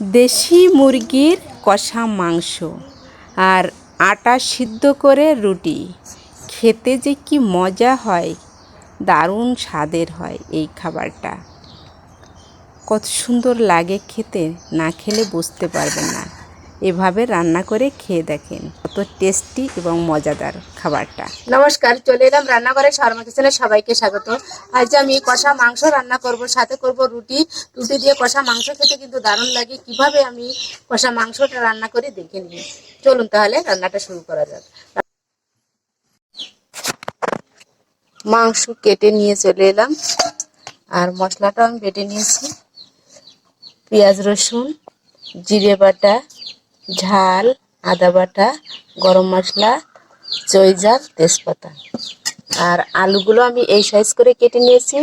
দেশি মুরগির কষা মাংস আর আটা সিদ্ধ করে রুটি। খেতে যে কি মজা হয়, দারুণ স্বাদের হয় এই খাবারটা। কত সুন্দর লাগে খেতে, না খেলে বুঝতে পারবেন না। এভাবে রান্না করে খেয়ে দেখেন। কত টেস্টি এবং মজাদার খাবারটা। নমস্কার, চলে এলাম রান্নাঘরে শর্মা কিচেনে সবাইকে স্বাগত। আজ আমি কষা মাংস রান্না করব, সাথে করব রুটি। রুটি দিয়ে কষা মাংস খেতে কিন্তু দারুণ লাগে। কীভাবে আমি কষা মাংসটা রান্না করে দেখে নিই। চলুন তাহলে রান্নাটা শুরু করা যাক। মাংস কেটে নিয়ে চলে এলাম। আর মশলাটাও আমি বেটে নিয়েছি। পেঁয়াজ রসুন, জিরে বাটা ঝাল, আদা বাটা, গরম মশলা জয়জাল তেজপাতা। আর আলুগুলো আমি এই সাইজ করে কেটে নিয়েছি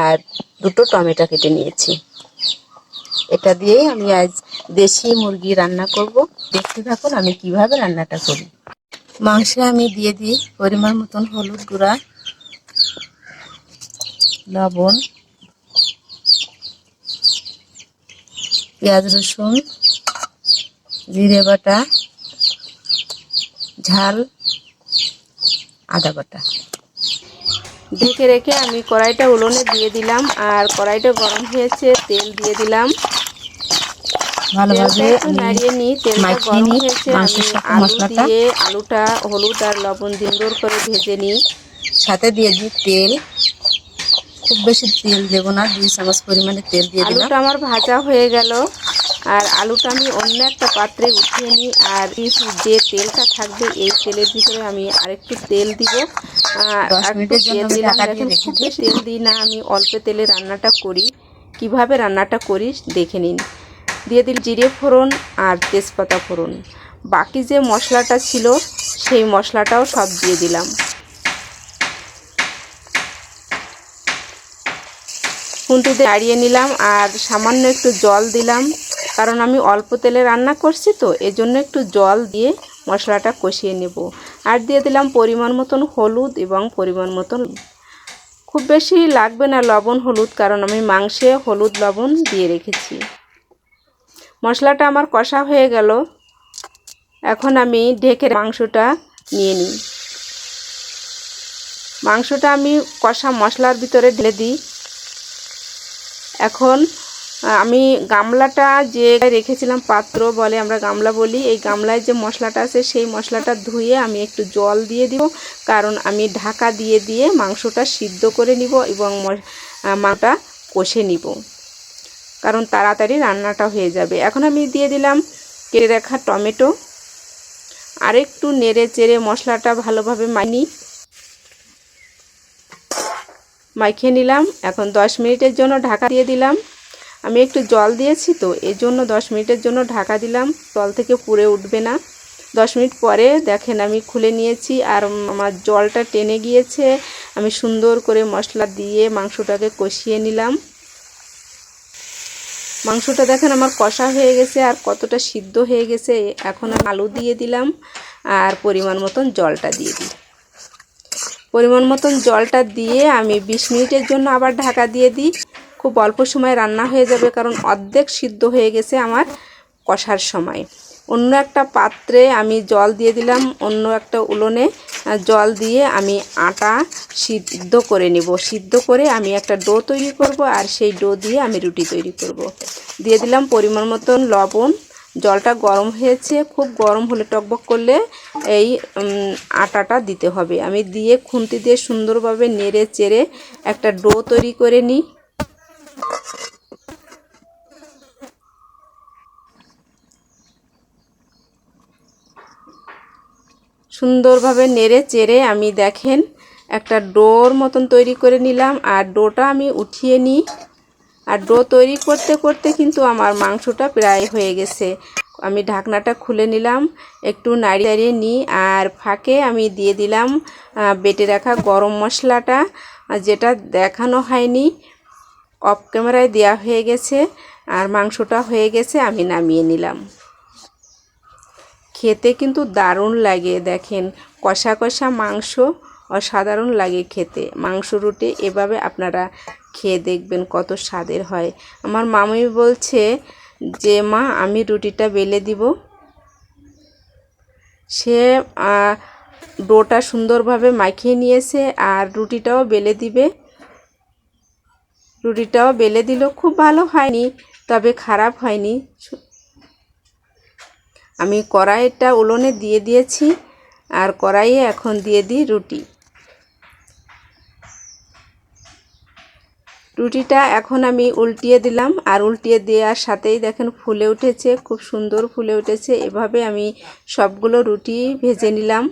আর দুটো টমেটো কেটে নিয়েছি। এটা দিয়েই আমি আজ দেশি মুরগি রান্না করব। দেখতে থাকুন আমি কীভাবে রান্নাটা করি। মাংসে আমি দিয়ে দিই পরিমাণ মতন হলুদ গুঁড়া, লবণ, পেঁয়াজ রসুন জিরে বাটা ঝাল আদা বাটা। ঢেকে রেখে আমি কড়াইটা উলনে দিয়ে দিলাম আর কড়াইটা গরম হয়েছে তেল দিয়ে দিলাম। ভালোভাবে আমি নাড়িয়ে নিই তেলটা গরম হয়েছে আমি আলু দিয়ে আলুটা হলুদ আর লবণ দিন্দর করে ভেজে নিই। সাথে দিয়ে দিই তেল। খুব বেশি তেল দেবো না দুই চামচ পরিমাণে তেল দিয়ে দিলাম। আলুটা আমার ভাজা হয়ে গেল। আর আলুটা আমি অন্য একটা পাত্রে উঠিয়ে নিই আর যে তেলটা থাকবে এই তেলের ভিতরে আমি আরেকটু তেল দিব। একটু তেল দিলাম। দেখেন খুব। তেল দিই না আমি অল্প তেলে রান্নাটা করি। কীভাবে রান্নাটা করি দেখে নিন। দিয়ে দিল জিরে ফোড়ন আর তেজপাতা ফোড়ন। বাকি যে মশলাটা ছিল সেই মশলাটাও সব দিয়ে দিলাম। খুন্তিতে নাড়িয়ে নিলাম আর সামান্য একটু জল দিলাম। কারণ আমি অল্প তেলে রান্না করছি তো, এজন্য একটু জল দিয়ে মশলাটা কষিয়ে নেব। আর দিয়ে দিলাম পরিমাণ মতন হলুদ এবং পরিমাণ মতন খুব বেশি লাগবে না লবণ হলুদ, কারণ আমি মাংসে হলুদ লবণ দিয়ে রেখেছি। মশলাটা আমার কষা হয়ে গেল। এখন আমি ঢেকে মাংসটা নিয়ে নিই। মাংসটা আমি কষা মশলার ভিতরে ঢেলে দিই। এখন আমি গামলাটা যে রেখেছিলাম পাত্র বলে আমরা গামলা বলি এই গামলায় যে মশলাটা আছে সেই মশলাটা ধুয়ে আমি একটু জল দিয়ে দিব কারণ আমি ঢাকা দিয়ে দিয়ে মাংসটা সিদ্ধ করে নিব এবং ম- আহ, কষে নিব। কারণ তাড়াতাড়ি রান্নাটা হয়ে যাবে। এখন আমি দিয়ে দিলাম কেটে রাখা টমেটো। আরেকটু নেড়ে চেড়ে মশলাটা ভালোভাবে মানি মাখিয়ে নিলাম। এখন দশ মিনিটের জন্য ঢাকা দিয়ে দিলাম। আমি একটু জল দিয়েছি তো এর জন্য দশ মিনিটের জন্য ঢাকা দিলাম। তল থেকে পুড়ে উঠবে না। দশ মিনিট পরে দেখেন আমি খুলে নিয়েছি আর আমার জলটা টেনে গিয়েছে। আমি সুন্দর করে মশলা দিয়ে মাংসটাকে কষিয়ে নিলাম। মাংসটা দেখেন আমার কষা হয়ে গেছে আর কতটা সিদ্ধ হয়ে গেছে। এখন আলু দিয়ে দিলাম আর পরিমাণ মতন জলটা দিয়ে দিই। পরিমাণ মতন জলটা দিয়ে আমি বিশ মিনিটের জন্য আবার ঢাকা দিয়ে দিই। খুব অল্প সময় রান্না হয়ে যাবে কারণ অর্ধেক সিদ্ধ হয়ে গেছে আমার কষার সময়। অন্য একটা পাত্রে আমি জল দিয়ে দিলাম, অন্য একটা উলনে জল দিয়ে আমি আটা সিদ্ধ করে নেব। সিদ্ধ করে আমি একটা ডো তৈরি করব আর সেই ডো দিয়ে আমি রুটি তৈরি করব। দিয়ে দিলাম পরিমাণ মতন লবণ। জলটা গরম হয়েছে, খুব গরম হলে টকবক করলে এই আটাটা দিতে হবে। আমি দিয়ে খুন্তি দিয়ে সুন্দরভাবে নেড়ে চেড়ে একটা ডো তৈরি করে নিই। সুন্দরভাবে নেড়ে চেড়ে আমি দেখেন, একটা ডোর মতন তৈরি করে নিলাম আর ডোটা আমি উঠিয়ে নিই। আর ডো তৈরি করতে করতে কিন্তু আমার মাংসটা প্রায় হয়ে গেছে। আমি ঢাকনাটা খুলে নিলাম, একটু নাড়িয়ে নাড়িয়ে নিই আর ফাঁকে আমি দিয়ে দিলাম বেটে রাখা গরম মশলাটা, যেটা দেখানো হয়নি। অফ ক্যামেরায় দেওয়া হয়ে গেছে আর মাংসটা হয়ে গেছে, আমি নামিয়ে নিলাম। খেতে কিন্তু দারুণ লাগে, দেখেন। কষা কষা মাংস অসাধারণ লাগে খেতে। মাংস রুটি এভাবে আপনারা খেয়ে দেখবেন কত স্বাদের হয়। আমার মামি বলছে যে, মা, আমি রুটিটা বেলে দিব। সে ডোটা সুন্দরভাবে মাখিয়ে নিয়েছে আর রুটিটাও বেলে দিবে। রুটিটাও বেলে দিল, খুব ভালো হয়নি, তবে খারাপ হয়নি। আমি কড়াইটা উলনে দিয়ে দিয়েছি, আর কড়াইয়ে এখন দিয়ে দিই রুটি। রুটিটা এখন আমি উল্টিয়ে দিলাম, আর উল্টিয়ে দেওয়ার সাথেই দেখেন ফুলে উঠেছে, খুব সুন্দর ফুলে উঠেছে। এভাবে আমি সবগুলো রুটি ভেজে নিলাম।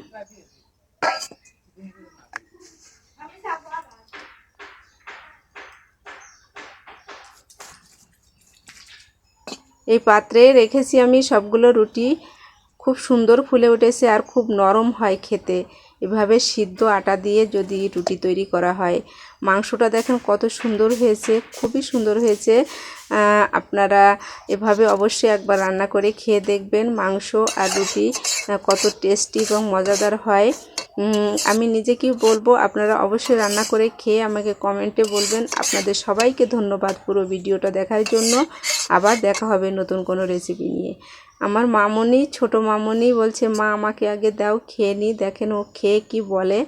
এই পাত্রে রেখেছি আমি সবগুলো রুটি। খুব সুন্দর ফুলে উঠেছে আর খুব নরম হয় খেতে। এভাবে সিদ্ধ আটা দিয়ে যদি রুটি তৈরি করা হয়। মাংসটা দেখেন কত সুন্দর হয়েছে, খুবই সুন্দর হয়েছে। আপনারা এভাবে অবশ্যই একবার রান্না করে খেয়ে দেখবেন মাংস আর রুটি কত টেস্টি এবং মজাদার হয়। আমি নিজে কি বলব, আপনারা অবশ্যই রান্না করে খেয়ে আমাকে কমেন্টে বলবেন। আপনাদের সবাইকে ধন্যবাদ পুরো ভিডিওটা দেখার জন্য। আবার দেখা হবে নতুন কোনো রেসিপি নিয়ে। আমার মামনি, ছোট মামনি বলছে, মা, আমাকে আগে দাও, খেয়ে নি। দেখেন ও খেয়ে কি বলে।